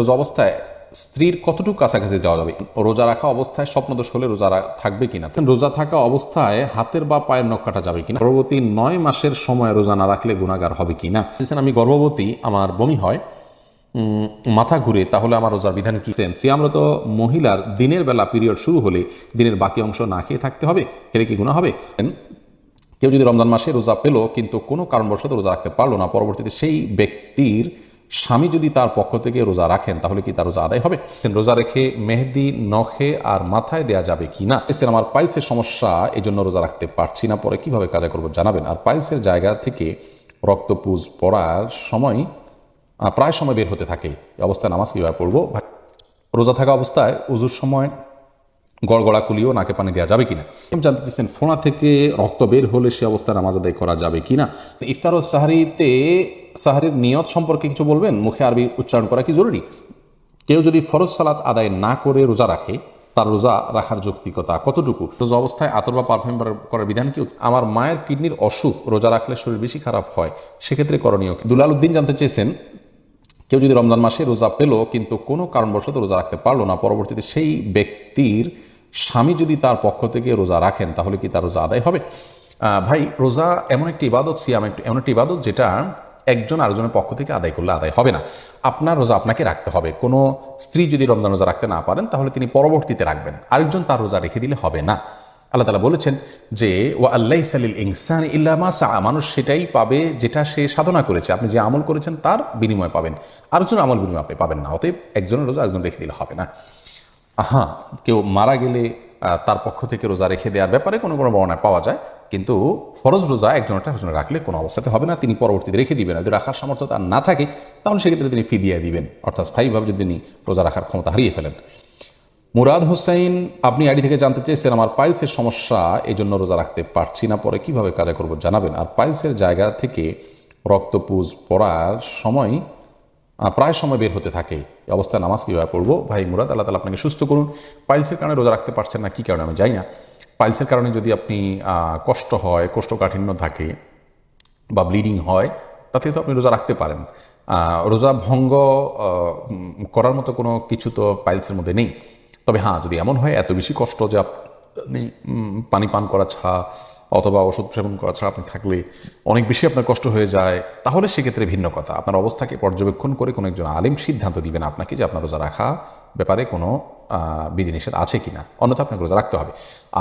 রোজা অবস্থায় স্ত্রীর কতটুকু কাছাকাছি যাওয়া যাবে? রোজা রাখা অবস্থায় স্বপ্নদোষ হলে রোজা থাকবে কিনা? রোজা থাকা অবস্থায় হাতের বা পায়ের নখ কাটা যাবে কিনা? গর্ভবতী নয় মাসের সময় রোজা না রাখলে গুণাগার হবে কিনা? আমি গর্ভবতী, আমার বমি হয় মাথা ঘুরে, তাহলে আমার রোজার বিধান কি? সিয়ামরত মহিলার দিনের বেলা পিরিয়ড শুরু হলে দিনের বাকি অংশ না খেয়ে থাকতে হবে, খেলে কি গুণা হবে? কেউ যদি রমজান মাসে রোজা পেল, কিন্তু কোনো কারণবশত রোজা রাখতে পারল না, পরবর্তীতে সেই ব্যক্তির স্বামী যদি তার পক্ষ থেকে রোজা রাখেন, তাহলে কি তার রোজা আদায় হবে? রোজা রেখে মেহেদি, নখে আর মাথায় দেয়া যাবে কি না? এসে আমার পাইলসের সমস্যা এই জন্য রোজা রাখতে পারছি না। পরে কীভাবে কাজা করব জানাবেন। আর পাইলসের জায়গা থেকে রক্তপুজ পড়ার সময় প্রায় সময় বের হতে থাকে। অবস্থায় নামাজ কীভাবে পড়ব? রোজা থাকা অবস্থায় উজুর সময় গড়গড়া কুলিও নাকে পানি দেওয়া যাবে কিনা? জানতে চাইছেন ফোনা থেকে রক্ত বের হলে সে অবস্থায় নামাজ আদায় করা যাবে কিনা? ইফতার ও সাহারিতে সাহারির নিয়ত সম্পর্কে কিছু বলবেন? মুখে আরবি উচ্চারণ করা কি জরুরি? কেউ যদি ফরজ সালাত আদায় না করে রোজা রাখে, তার রোজা রাখার যৌক্তিকতা কতটুকু? রোজা অবস্থায় আতর বা পারফিউম করার বিধান কি? আমার মায়ের কিডনির অসুখ রোজা রাখলে শরীর বেশি খারাপ হয়, সেক্ষেত্রে করণীয়? দুলাল উদ্দিন জানতে চেয়েছেন, কেউ যদি রমজান মাসে রোজা পেল, কিন্তু কোনো কারণবশত রোজা রাখতে পারল না, পরবর্তীতে সেই ব্যক্তির স্বামী যদি তার পক্ষ থেকে রোজা রাখেন, তাহলে কি তার রোজা আদায় হবে? ভাই, রোজা এমন একটি ইবাদত, সিয়াম এমন একটি ইবাদত যেটা একজন আরেকজনের পক্ষ থেকে আদায় করলে আদায় হবে না। আপনার রোজা আপনাকে রাখতে হবে। কোনো স্ত্রী যদি রমজান রোজা রাখতে না পারেন, তাহলে তিনি পরবর্তীতে রাখবেন। আরেকজন তার রোজা রেখে দিলে হবে না। আল্লাহ তালা বলেছেন যে ও আল্লাহ সালিল ইনসান ইল্লামা সা মানুষ সেটাই পাবে যেটা সে সাধনা করেছে। আপনি যে আমল করেছেন, তার বিনিময় পাবেন। আরেকজন আমল বিনিময় আপনি পাবেন না। অতএব একজনের রোজা একজন রেখে দিলে হবে না। হ্যাঁ কেউ মারা গেলে তার পক্ষ থেকে রোজা রেখে দেওয়ার ব্যাপারে কোনো কোনো বর্ণায় পাওয়া যায়। কিন্তু ফরজ রোজা একজন রাখলে কোনো অবস্থাতে হবে না, তিনি পরবর্তীতে রেখে দিবেন। যদি রাখার সামর্থ্য তার না থাকে, তাহলে সেক্ষেত্রে তিনি ফিদিয়া দিবেন। অর্থাৎ স্থায়ীভাবে যদি তিনি রোজা রাখার ক্ষমতা হারিয়ে ফেলেন। মুরাদ হোসেন আপনি আইডি থেকে জানতে চেয়েছেন, আমার পাইলসের সমস্যা এই জন্য রোজা রাখতে পারছি না, পরে কীভাবে কাজা করব? জানাবেন। আর পাইলসের জায়গা থেকে রক্তপুজ পড়ার সময় প্রায় সময় বের হতে থাকে। এই অবস্থায় নামাজ কীভাবে পড়ব? ভাই মুরাদ, আল্লাহ তালা আপনাকে সুস্থ করুন। পাইলসের কারণে রোজা রাখতে পারছেন না, কী কারণে? আমি যাই না। পাইলসের কারণে যদি আপনি কষ্ট হয়, কোষ্ঠকাঠিন্য থাকে বা ব্লিডিং হয়, তাতে তো আপনি রোজা রাখতে পারেন। রোজা ভঙ্গ করার মতো কোনো কিছু তো পাইলসের মধ্যে নেই। তবে হ্যাঁ যদি এমন হয়, এত বেশি কষ্ট যে আপনি পানি পান করা ছাড়া অথবা ওষুধ সেবন করা ছাড়া আপনি থাকলে অনেক বেশি আপনার কষ্ট হয়ে যায়, তাহলে সেক্ষেত্রে ভিন্ন কথা। আপনার অবস্থাকে পর্যবেক্ষণ করে কোনো একজন আলিম সিদ্ধান্ত দিবেন আপনাকে যে আপনার রোজা রাখা ব্যাপারে কোনো বিধিনিষেধ আছে কিনা। অন্যথা আপনাকে রোজা রাখতে হবে।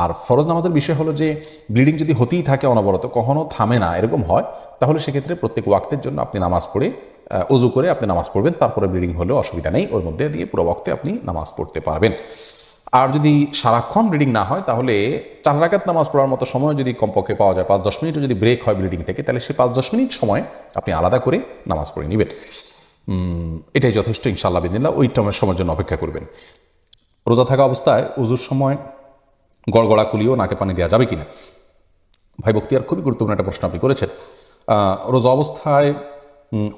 আর ফরজ নামাজের বিষয় হলো যে, ব্লিডিং যদি হতেই থাকে অনবরত, কখনো থামে না, এরকম হয়, তাহলে সেক্ষেত্রে প্রত্যেক ওয়াক্তের জন্য আপনি নামাজ পড়ে অজু করে আপনি নামাজ পড়বেন। তারপরে ব্লিডিং হলেও অসুবিধা নেই, ওর মধ্যে দিয়ে পুরো ওয়াক্তে আপনি নামাজ পড়তে পারবেন। আর যদি সারাক্ষণ ব্লিডিং না হয়, তাহলে চার রাকাত নামাজ পড়ার মতো সময় যদি কমপক্ষে পাওয়া যায়, পাঁচ দশ মিনিটও যদি ব্রেক হয় ব্লিডিং থেকে, তাহলে সে পাঁচ দশ মিনিট সময় আপনি আলাদা করে নামাজ পড়ে নেবেন। এটাই যথেষ্ট ইনশাল্লাহ বিদিল্লা ওই টাইমের সময়ের জন্য অপেক্ষা করবেন। রোজা থাকা অবস্থায় উজুর সময় গড়গড়া কুলিও নাকে পানি দেওয়া যাবে কিনা? ভাই বক্তিয়ার, খুবই গুরুত্বপূর্ণ একটা প্রশ্ন আপনি করেছেন। রোজা অবস্থায়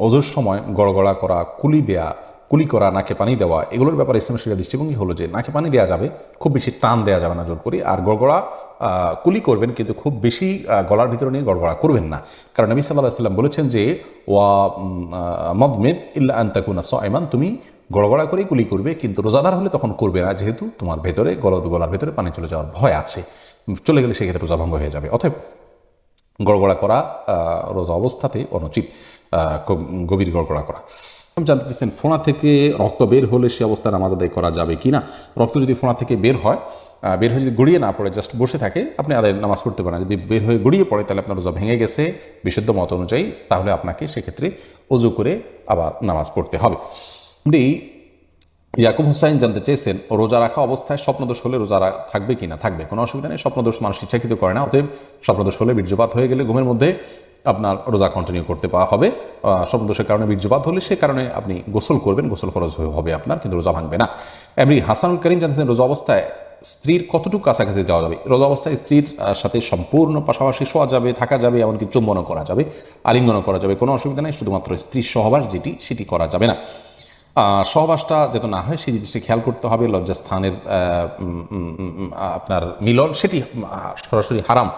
অজুর সময় গড়গড়া করা, কুলি দেয়া কুলি করা, নাকে পানি দেওয়া, এগুলোর ব্যাপারে ইসলামের শিক্ষা দৃষ্টিভঙ্গি হলো যে নাকে পানি দেওয়া যাবে, খুব বেশি টান দেওয়া যাবে না জোর করি, আর গড়গড়া কুলি করবেন কিন্তু খুব বেশি গলার ভিতরে নিয়ে গড়গড়া করবেন না। কারণ নবী সাল্লাহ সাল্লাম বলেছেন যে, ওয়া মদমেদ ইল্লা আন্তাকুনা সাইমান, তুমি গড়গড়া করেই কুলি করবে, কিন্তু রোজাদার হলে তখন করবে না, যেহেতু তোমার ভেতরে, গলদ গলার ভেতরে পানি চলে যাওয়ার ভয় আছে। চলে গেলে সেক্ষেত্রে রোজা ভঙ্গ হয়ে যাবে। অতএব গড়গড়া করা রোজা অবস্থাতে অনুচিত গভীর গড়গড়া করা। জানতে চাইছেন ফোনা থেকে রক্ত বের হলে সে অবস্থায় নামাজ আদায় করা যাবে কি না রক্ত যদি ফোনা থেকে বের হয় বের হয়ে যদি গড়িয়ে না পড়ে জাস্ট বসে থাকে, আপনি আদায় নামাজ পড়তে পারেন। যদি বের হয়ে গড়িয়ে পড়ে, তাহলে আপনার রোজা ভেঙে গেছে, বিশুদ্ধ মত অনুযায়ী, তাহলে আপনাকে সেক্ষেত্রে অজু করে আবার নামাজ পড়তে হবে। আপনি ইয়াকুব হুসাইন জানতে চেয়েছেন, রোজা রাখা অবস্থায় স্বপ্নদোষ হলে রোজা থাকবে কি না থাকবে, কোনো অসুবিধা নেই, স্বপ্নদোষ মানুষ ইচ্ছাকৃত করে না, অতএব স্বপ্নদোষ হলে বীর্যপাত হয়ে গেলে ঘুমের মধ্যে আপনার রোজা কন্টিনিউ করতে পাওয়া হবে। আহ, স্বপ্নদোষের কারণে বীর্যপাত হলে সে কারণে আপনি গোসল করবেন গোসল ফরজ হবে আপনার কিন্তু রোজা ভাঙবে না। এমনি হাসানুল করিম জানতেছেন রোজা অবস্থায় স্ত্রীর কতটুকু কাছাকাছি যাওয়া যাবে? রোজা অবস্থায় স্ত্রীর সাথে সম্পূর্ণ পাশাপাশি শোয়া যাবে থাকা যাবে এমনকি চুম্বনও করা যাবে আলিঙ্গনও করা যাবে। কোনো অসুবিধা নেই শুধুমাত্র স্ত্রীর সহবাস যেটি সেটি করা যাবে না। সহবাসটা যাতে না হয় সেই জিনিসটি খেয়াল করতে হবে লজ্জাস্থানের আপনার মিলন সেটি সরাসরি হারাম।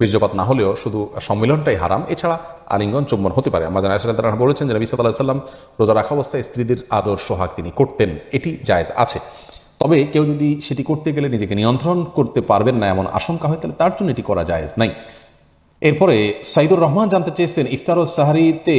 বীর্যপাত না হলেও শুধু সম্মিলনটাই হারাম, এছাড়া আলিঙ্গন চুম্বন হতে পারে। আমাদের জানা তারা বলেছেন যে নবী সাল্লাহ সাল্লাম রোজা রাখা অবস্থায় স্ত্রীদের আদর সোহাগ তিনি করতেন, এটি জায়জ আছে। তবে কেউ যদি সেটি করতে গেলে নিজেকে নিয়ন্ত্রণ করতে পারবেন না এমন আশঙ্কা হয়, তাহলে তার জন্য এটি করা জায়েজ নাই। এরপরে সাইদুর রহমান জানতে চেয়েছেন, ইফতার ও সাহারিতে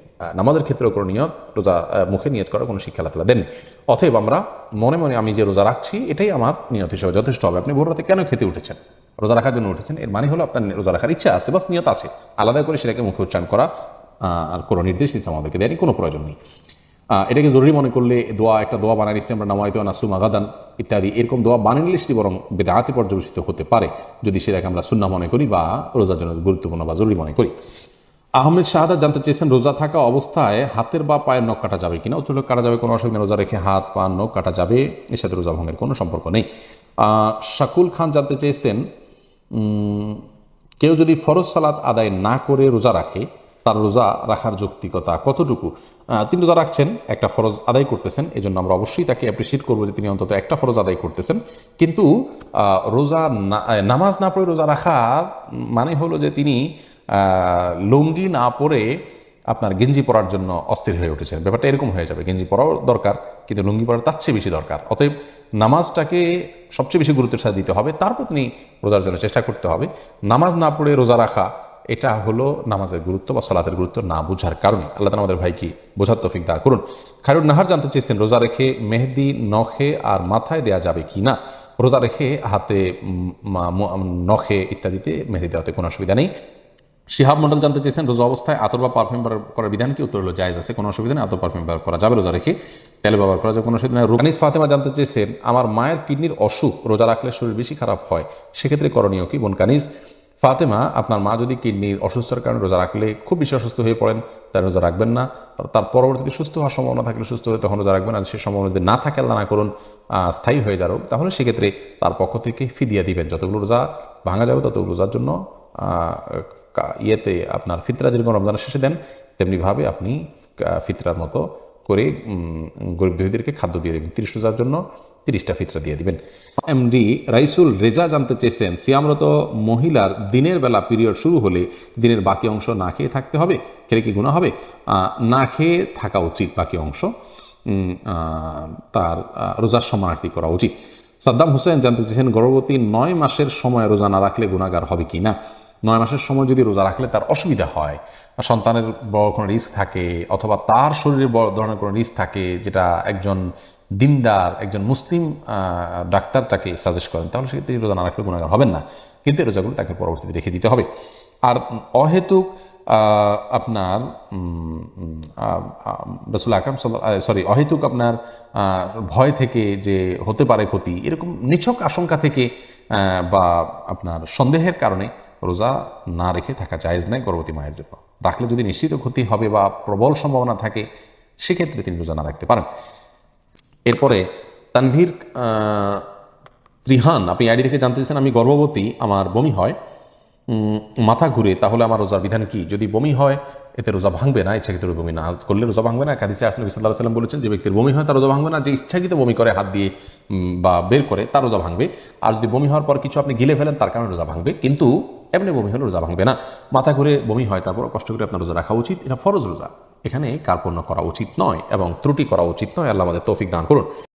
নামাজের ক্ষেত্রেও কোনো নিয়ত, রোজা মুখে নিয়ত করার কোনো শিক্ষা আল্লাহ দেননি। অতএব আমরা মনে মনে আমি যে রোজা রাখছি, এটাই আমার নিয়ত হিসেবে যথেষ্ট হবে। আপনি ভোর রাতে কেন খেতে উঠেছেন? রোজা রাখার জন্য উঠেছেন, এর মানে হলো আপনার রোজা রাখার ইচ্ছা আছে, বাস নিয়ত আছে। আলাদা করে সেটাকে মুখে উচ্চারণ করা আর কোনো নির্দেশ দিচ্ছে আমাদেরকে দেয়নি, কোনো প্রয়োজন নেই। এটাকে জরুরি মনে করলে দোয়া, একটা দোয়া বানিয়ে নিচ্ছি আমরা, নামায়িত নাসু মাগাদান ইত্যাদি। এরকম দোয়া বানিয়ে নিলে সেটি বরং বেদাহাতে পর্যবেসিত হতে পারে, যদি সেটাকে আমরা সুন্না মনে করি বা রোজার জন্য গুরুত্বপূর্ণ বা জরুরি মনে করি। আহমেদ শাহাদা জানতে চেয়েছেন, রোজা থাকা অবস্থায় হাতের বা পায়ের নখ কাটা যাবে কিনা? উত্তর কাটা যাবে, কোনো অসুবিধা রোজা রেখে হাত, পা, নখ কাটা যাবে। এর সাথে রোজা ভঙ্গের কোনো সম্পর্ক নেই। শাকুল খান জানতে চেয়েছেন কেউ যদি ফরজ সালাত আদায় না করে রোজা রাখে, তার রোজা রাখার যৌক্তিকতা কতটুকু? তিনি রোজা রাখছেন, একটা ফরজ আদায় করতেছেন এই জন্য আমরা অবশ্যই তাকে অ্যাপ্রিসিয়েট করব যে তিনি অন্তত একটা ফরজ আদায় করতেছেন। কিন্তু রোজা নামাজ না পড়ে রোজা রাখার মানে হলো যে তিনি লুঙ্গি না পরে আপনার গেঞ্জি পরার জন্য অস্থির হয়ে উঠেছেন ব্যাপারটা এরকম হয়ে যাবে। গেঞ্জি পরাও দরকার, কিন্তু লুঙ্গি পরা তার চেয়ে বেশি দরকার। অতএব নামাজটাকে সবচেয়ে বেশি গুরুত্বের সাথে দিতে হবে। তারপর তিনি রোজার জন্য চেষ্টা করতে হবে। নামাজ না পড়ে রোজা রাখা, এটা হলো নামাজের গুরুত্ব বা সালাতের গুরুত্ব না বোঝার কারণে। আল্লাহ আমাদের ভাইকে বোঝার তৌফিক দাঁড় করুন। খায়রুন নাহার জানতে চেয়েছেন, রোজা রেখে মেহেদি, নখে আর মাথায় দেয়া যাবে কি না? রোজা রেখে হাতে নখে ইত্যাদিতে মেহেদি দেওয়াতে কোনো অসুবিধা নেই। শিহাব মন্ডল জানতে চেয়েছেন, রোজা অবস্থায় আতর বা পারফিউম ব্যবহার করার বিধান কি? উত্তর হলো, জায়েজ আছে, কোনো অসুবিধা নেই আতর পারফিউম ব্যবহার করা যাবে, রোজা রেখে তেল ব্যবহার করা যাবে, কোনো অসুবিধা নেই। রুকানিস ফাতেমা জানতে চেয়েছেন, আমার মায়ের কিডনির অসুখ, রোজা রাখলে শরীর বেশি খারাপ হয়, সেক্ষেত্রে করণীয় কি? বোন কানিস ফাতেমা, আপনার মা যদি কিডনির অসুস্থতার কারণে রোজা রাখলে খুব বেশি অসুস্থ হয়ে পড়েন তার রোজা রাখবেন না। তার পরবর্তীতে সুস্থ হওয়ার সম্ভাবনা থাকলে সুস্থ হয়ে তখন রোজা রাখবেন, আর সে সম্ভাবনা যদি না থাকে, আল্লাহ না করুন স্থায়ী হয়ে যারো তাহলে সেক্ষেত্রে তার পক্ষ থেকে ফিদিয়া দিবেন। যতগুলো রোজা ভাঙা যাবে, ততগুলো রোজার জন্য ইয়েতে আপনার ফিতরা যেরকম রমজানের শেষে দেন, তেমনিভাবে আপনি ফিতরার মতো করে গরিব দহিদেরকে খাদ্য দিয়ে দেবেন। তিরিশ রোজার জন্য তিরিশটা ফিতরা দিয়ে দিবেন। এমডি রাইসুল রেজা জানতে চেয়েছেন, সিয়ামরত মহিলার দিনের বেলা পিরিয়ড শুরু হলে দিনের বাকি অংশ না খেয়ে থাকতে হবে? খেলে কি গুণা হবে? না খেয়ে থাকা উচিত বাকি অংশ। তার রোজার সমানার্থী করা উচিত। সাদ্দাম হোসেন জানতে চেয়েছেন, গর্ভবতী নয় মাসের সময় রোজা না রাখলে গুণাগার হবে কি না? নয় মাসের সময় যদি রোজা রাখলে তার অসুবিধা হয়, বা সন্তানের বড় কোনো রিস্ক থাকে, অথবা তার শরীরে বড় ধরনের কোনো রিস্ক থাকে, যেটা একজন দিনদার, একজন মুসলিম ডাক্তার তাকে সাজেস্ট করেন, তাহলে সেক্ষেত্রে রোজা না রাখলে গুণাগার হবেন না। কিন্তু এই রোজাগুলো তাকে পরবর্তীতে রেখে দিতে হবে। আর অহেতুক আপনার রসুল আকরাম সরি, অহেতুক আপনার ভয় থেকে যে হতে পারে ক্ষতি, এরকম নিছক আশঙ্কা থেকে বা আপনার সন্দেহের কারণে রোজা না রেখে থাকা জায়েজ নাই গর্ভবতী মায়ের জন্য। রাখলে যদি নিশ্চিত ক্ষতি হবে বা প্রবল সম্ভাবনা থাকে, সেক্ষেত্রে তিনি রোজা না রাখতে পারেন। এরপরে তানভীর ত্রিহান আপনি আইডি থেকে জানতে আমি গর্ভবতী, আমার বমি হয় মাথা ঘুরে, তাহলে আমার রোজার বিধান কি? যদি বমি হয়, এতে রোজা ভাঙবে না, ইচ্ছাকৃত বমি না করলে রোজা ভাঙবে না। কাদিসে আসলাম সাল্লাহ সাল্লাম বলেছেন, যে ব্যক্তির বমি হয়, তার রোজা ভাঙবে না। যে ইচ্ছাকৃত বমি করে, হাত দিয়ে বা বের করে, তার রোজা ভাঙবে। আর যদি বমি হওয়ার পর কিছু আপনি গিলে ফেলেন, তার কারণে রোজা ভাঙবে। কিন্তু এমনি বমি হলে রোজা ভাঙবে না। মাথা ঘুরে বমি হয় তারপর কষ্ট করে আপনার রোজা রাখা উচিত। এটা ফরজ রোজা। এখানে কার্পণ্য করা উচিত নয় এবং ত্রুটি করা উচিত নয়। আল্লাহ আমাদের তৌফিক দান করুন।